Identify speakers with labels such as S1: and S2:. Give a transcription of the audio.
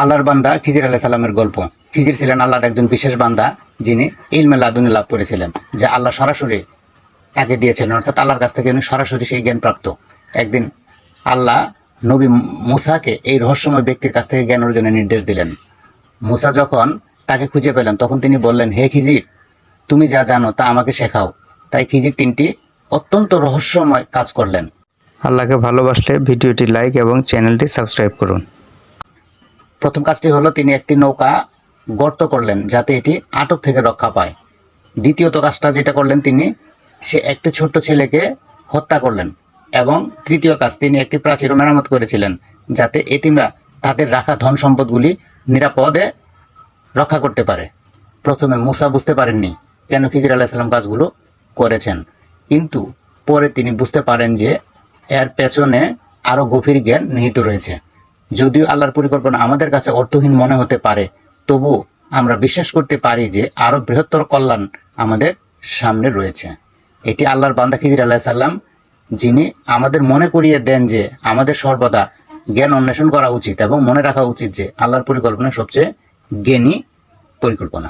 S1: আল্লাহর বান্দা খিজির আলাহ সাল্লামের গল্প। খিজির ছিলেন আল্লাহর একজন বিশেষ বান্দা, যিনি ইলমে লাদুনি লাভ করেছিলেন, যে আল্লাহ সরাসরি তাকে দিয়েছিলেন। অর্থাৎ আল্লাহর কাছ থেকে সরাসরি সেই জ্ঞান প্রাপ্ত। একদিন আল্লাহ নবী মুসাকে এই রহস্যময় ব্যক্তির কাছ থেকে জ্ঞান অর্জনের নির্দেশ দিলেন। মুসা যখন তাকে খুঁজে পেলেন, তখন তিনি বললেন, হে খিজির তুমি যা জানো তা আমাকে শেখাও। তাই খিজির তিনটি অত্যন্ত রহস্যময় কাজ করলেন।
S2: আল্লাহকে ভালোবাসলে ভিডিওটি লাইক এবং চ্যানেলটি সাবস্ক্রাইব করুন।
S1: প্রথম কাজটি হলো তিনি একটি নৌকা গর্ত করলেন যাতে এটি আটক থেকে রক্ষা পায়। দ্বিতীয়ত কাজটা যেটা করলেন তিনি, সে একটি ছোট্ট ছেলেকে হত্যা করলেন এবং তৃতীয় কাজ তিনি একটি প্রাচীর মেরামত করেছিলেন যাতে এতিমরা তাদের রাখা ধন সম্পদগুলি নিরাপদে রক্ষা করতে পারে। প্রথমে মুসা বুঝতে পারেননি কেন খিজির আলাহিসাল্লাম কাজগুলো করেছেন। কিন্তু পরে তিনি বুঝতে পারেন যে এর পেছনে আরও গভীর জ্ঞান নিহিত রয়েছে। যদিও আল্লাহর পরিকল্পনা আমাদের কাছে অর্থহীন মনে হতে পারে তবু আমরা বিশ্বাস করতে পারি যে আরও বৃহত্তর কল্যাণ আমাদের সামনে রয়েছে। এটি আল্লাহর বান্দা খিজির আল্লাহ সাল্লাম যিনি আমাদের মনে করিয়ে দেন যে আমাদের সর্বদা জ্ঞান অন্বেষণ করা উচিত এবং মনে রাখা উচিত যে আল্লাহর পরিকল্পনা সবচেয়ে জ্ঞানী পরিকল্পনা।